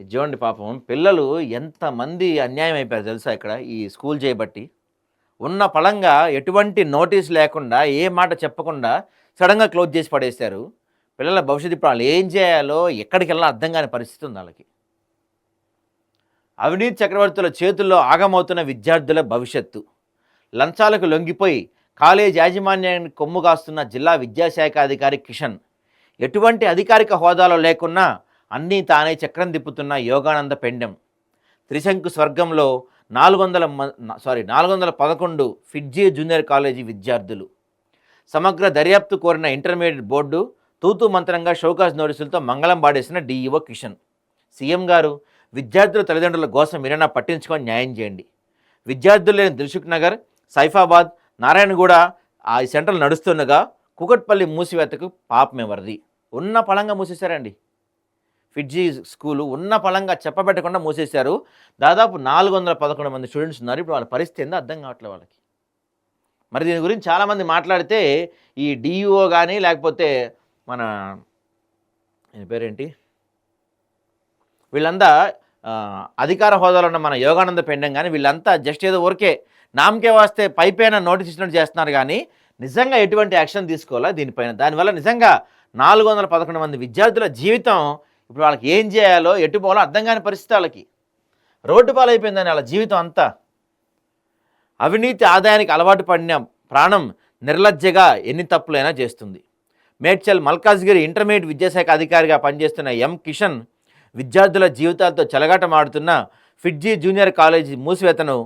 చూడండి పాపం పిల్లలు ఎంతమంది అన్యాయం అయిపోయారు తెలుసా ఇక్కడ ఈ స్కూల్ చేయబట్టి. ఉన్న పళంగా ఎటువంటి నోటీస్ లేకుండా ఏ మాట చెప్పకుండా సడన్గా క్లోజ్ చేసి పడేశారు. పిల్లల భవిష్యత్తు ఇప్పుడు వాళ్ళు ఏం చేయాలో ఎక్కడికి వెళ్ళాలో అర్థం కాని పరిస్థితి ఉంది వాళ్ళకి. అవినీతి చక్రవర్తుల చేతుల్లో ఆగమవుతున్న విద్యార్థుల భవిష్యత్తు. లంచాలకు లొంగిపోయి కాలేజ్ యాజమాన్యాన్ని కొమ్ము కాస్తున్న జిల్లా విద్యాశాఖ అధికారి కిషన్. ఎటువంటి అధికారిక హోదాలో లేకున్నా అన్నీ తానే చక్రం తిప్పుతున్న యోగానంద పెండెం. త్రిశంకు స్వర్గంలో నాలుగు వందల సారీ నాలుగు వందల పదకొండు ఫిడ్జీ జూనియర్ కాలేజీ విద్యార్థులు. సమగ్ర దర్యాప్తు కోరిన ఇంటర్మీడియట్ బోర్డు తూతూ మంత్రంగా షోకాస్ నోటీసులతో మంగళం పాడేసిన డీఈఓ కిషన్. సీఎం గారు విద్యార్థుల తల్లిదండ్రుల కోసం మీరైనా పట్టించుకొని న్యాయం చేయండి. విద్యార్థులు లేని దిల్సుఖ్ నగర్ సైఫాబాద్ నారాయణగూడ ఆ సెంటర్లు నడుస్తుండగా కుకట్పల్లి మూసివేతకు పాపమెవరిది ఉన్న పళంగా మూసేశారండి. ఫిడ్జీ స్కూలు ఉన్న పళంగా చెప్పబెట్టకుండా మూసేశారు. దాదాపు నాలుగు వందల పదకొండు మంది స్టూడెంట్స్ ఉన్నారు. ఇప్పుడు వాళ్ళ పరిస్థితి ఏందో అర్థం కావట్లేదు వాళ్ళకి. మరి దీని గురించి చాలామంది మాట్లాడితే ఈ డిఈఓ కానీ లేకపోతే మన పేరేంటి? వీళ్ళంతా అధికార హోదాలో ఉన్న మన యోగానంద పెండం కానీ వీళ్ళంతా జస్ట్ ఏదో ఊరికే నామకే వస్తే పైపైన నోటీస్ ఇచ్చినట్టు చేస్తున్నారు కానీ నిజంగా ఎటువంటి యాక్షన్ తీసుకోవాలా దీనిపైన? దానివల్ల నిజంగా నాలుగు వందల పదకొండు మంది విద్యార్థుల జీవితం ఇప్పుడు వాళ్ళకి ఏం చేయాలో ఎటు పోవాలో అర్థం కాని పరిస్థితి వాళ్ళకి. రోడ్డు పాలైపోయిందని వాళ్ళ జీవితం అంతా. అవినీతి ఆదాయానికి అలవాటు పడిన. ప్రాణం నిర్లజ్జగా ఎన్ని తప్పులైనా చేస్తుంది. మేడ్చల్ మల్కాజ్గిరి ఇంటర్మీడియట్ విద్యాశాఖ అధికారిగా పనిచేస్తున్న ఎం కిషన్ విద్యార్థుల జీవితాలతో చెలగాటమాడుతున్న ఫిడ్జీ జూనియర్ కాలేజీ మూసివేతను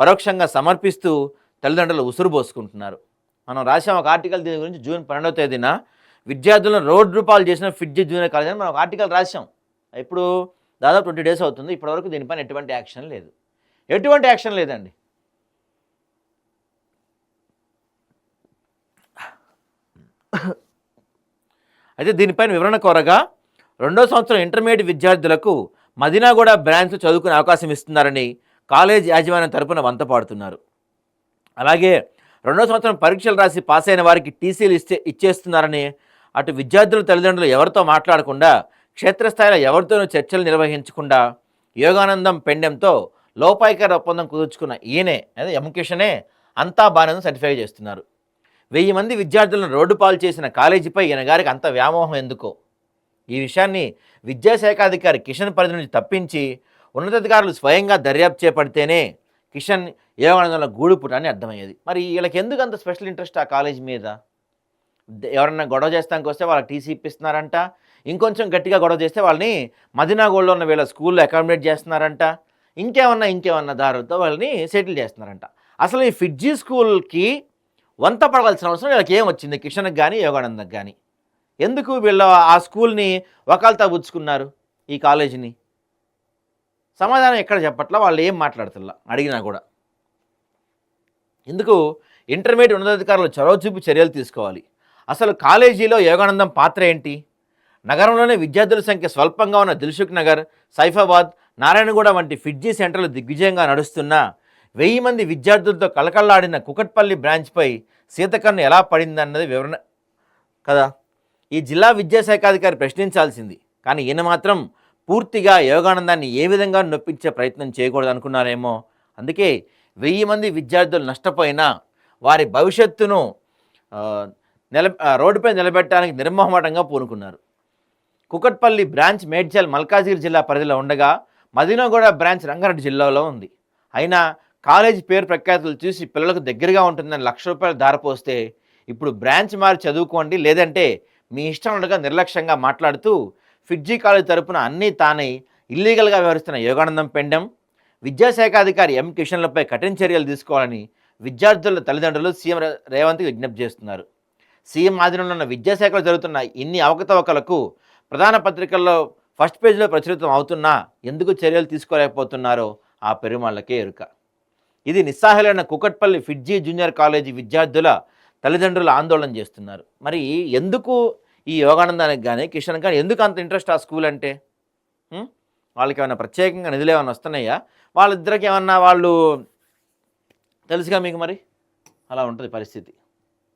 పరోక్షంగా సమర్పిస్తూ తల్లిదండ్రులు ఉసురు పోసుకుంటున్నారు. మనం రాసాం ఒక ఆర్టికల్ దీని గురించి జూన్ పన్నెండవ తేదీన. విద్యార్థులను రోడ్ రూపాలు చేసిన ఫిడ్జీ జూనియర్ కాలేజ్ అని మనం ఆర్టికల్ రాసాం ఇప్పుడు దాదాపు ట్వంటీ డేస్ అవుతుంది. ఇప్పటివరకు దీనిపైన ఎటువంటి యాక్షన్ లేదు. ఎటువంటి యాక్షన్ లేదండి. అయితే దీనిపైన వివరణ కోరగా రెండో సంవత్సరం ఇంటర్మీడియట్ విద్యార్థులకు మదినాగూడ బ్రాంచ్ చదువుకునే అవకాశం ఇస్తున్నారని కాలేజ్ యాజమాన్యం తరపున వంతపాడుతున్నారు అలాగే రెండో సంవత్సరం పరీక్షలు రాసి పాస్ అయిన వారికి టీసీలు ఇస్తే ఇచ్చేస్తున్నారని అటు విద్యార్థుల తల్లిదండ్రులు ఎవరితో మాట్లాడకుండా క్షేత్రస్థాయిలో ఎవరితోనూ చర్చలు నిర్వహించకుండా యోగానందం పెండెంతో లోపాయికర ఒప్పందం కుదుర్చుకున్న ఈయనే అదే ఎంకిషనే అంతా బాగానే సర్టిఫై చేస్తున్నారు. వెయ్యి మంది విద్యార్థులను రోడ్డు పాలు చేసిన కాలేజీపై ఈయన గారికి అంత వ్యామోహం ఎందుకో? ఈ విషయాన్ని విద్యాశాఖాధికారి కిషన్ పరిధి నుంచి తప్పించి ఉన్నతాధికారులు స్వయంగా దర్యాప్తు చేపడితేనే కిషన్ యోగానందంలో గూడుపుట అని అర్థమయ్యేది. మరి వీళ్ళకి ఎందుకు అంత స్పెషల్ ఇంట్రెస్ట్ ఆ కాలేజ్ మీద? ఎవరన్నా గొడవ చేస్తానికి వస్తే వాళ్ళకి టీసీ ఇప్పిస్తున్నారంట. ఇంకొంచెం గట్టిగా గొడవ చేస్తే వాళ్ళని మదినాగోడ్లో ఉన్న వీళ్ళ స్కూల్లో అకామిడేట్ చేస్తున్నారంట. ఇంకేమన్నా ఇంకేమన్నా దారులతో వాళ్ళని సెటిల్ చేస్తున్నారంట. అసలు ఈ ఫిడ్జీ స్కూల్కి వంత పడవలసిన అవసరం వీళ్ళకి ఏం వచ్చింది? కిషన్కి కానీ యోగానందకి కానీ ఎందుకు వీళ్ళ ఆ స్కూల్ని ఒకళ్ళతో పుచ్చుకున్నారు ఈ కాలేజీని? సమాధానం ఎక్కడ చెప్పట్లా? వాళ్ళు ఏం మాట్లాడుతున్నా అడిగినా కూడా. ఎందుకు? ఇంటర్మీడియట్ ఉన్నతాధికారులు చొరవ చూపి చర్యలు తీసుకోవాలి. అసలు కాలేజీలో యోగానందం పాత్ర ఏంటి? నగరంలోనే విద్యార్థుల సంఖ్య స్వల్పంగా ఉన్న దిల్సుఖ్ నగర్ సైఫాబాద్ నారాయణగూడ వంటి ఫిడ్జీ సెంటర్లు దిగ్విజయంగా నడుస్తున్న వెయ్యి మంది విద్యార్థులతో కలకల్లాడిన కుకట్పల్లి బ్రాంచ్పై సీతకన్ను ఎలా పడిందన్నది వివరణ కదా? ఈ జిల్లా విద్యాశాఖాధికారి ప్రశ్నించాల్సింది. కానీ ఈయన మాత్రం పూర్తిగా యోగానందాన్ని ఏ విధంగా నొప్పించే ప్రయత్నం చేయకూడదు అనుకున్నారేమో అందుకే వెయ్యి మంది విద్యార్థులు నష్టపోయినా వారి భవిష్యత్తును నిల రోడ్డుపై నిలబెట్టడానికి నిర్మోహమాటంగా పూనుకున్నారు. కుకట్పల్లి బ్రాంచ్ మేడ్చల్ మల్కాజ్గిరి జిల్లా పరిధిలో ఉండగా మదినగూడ బ్రాంచ్ రంగారెడ్డి జిల్లాలో ఉంది. అయినా కాలేజీ పేరు ప్రఖ్యాతులు చూసి పిల్లలకు దగ్గరగా ఉంటుందని లక్ష రూపాయలు ధారపోస్తే ఇప్పుడు బ్రాంచ్ మారి చదువుకోండి లేదంటే మీ ఇష్టం ఉండగా నిర్లక్ష్యంగా మాట్లాడుతూ ఫిడ్జీ కాలేజ్ తరపున అన్నీ తానై ఇల్లీగల్గా వ్యవహరిస్తున్న యోగానందం పెండెం విద్యాశాఖ అధికారి ఎం కిషన్లపై కఠిన చర్యలు తీసుకోవాలని విద్యార్థుల తల్లిదండ్రులు సీఎం రేవంత్ రేవంత్కి విజ్ఞప్తి చేస్తున్నారు. సీఎం ఆధీనంలో ఉన్న విద్యాశాఖలో జరుగుతున్న ఇన్ని అవకతవకలకు ప్రధాన పత్రికల్లో ఫస్ట్ పేజీలో ప్రచురితం అవుతున్నా ఎందుకు చర్యలు తీసుకోలేకపోతున్నారో ఆ పెరుమాళ్ళకే ఎరుక. ఇది నిస్సాహలైన కుకట్పల్లి ఫిడ్జీ జూనియర్ కాలేజీ విద్యార్థుల తల్లిదండ్రులు ఆందోళన చేస్తున్నారు. మరి ఎందుకు ఈ యోగానందానికి కానీ కిషన్ కానీ ఎందుకు అంత ఇంట్రెస్ట్ ఆ స్కూల్ అంటే? వాళ్ళకి ఏమైనా ప్రత్యేకంగా నిధులు ఏమైనా వస్తున్నాయా? వాళ్ళిద్దరికి ఏమన్నా వాళ్ళు తెలుసుగా మీకు మరి? అలా ఉంటుంది పరిస్థితి.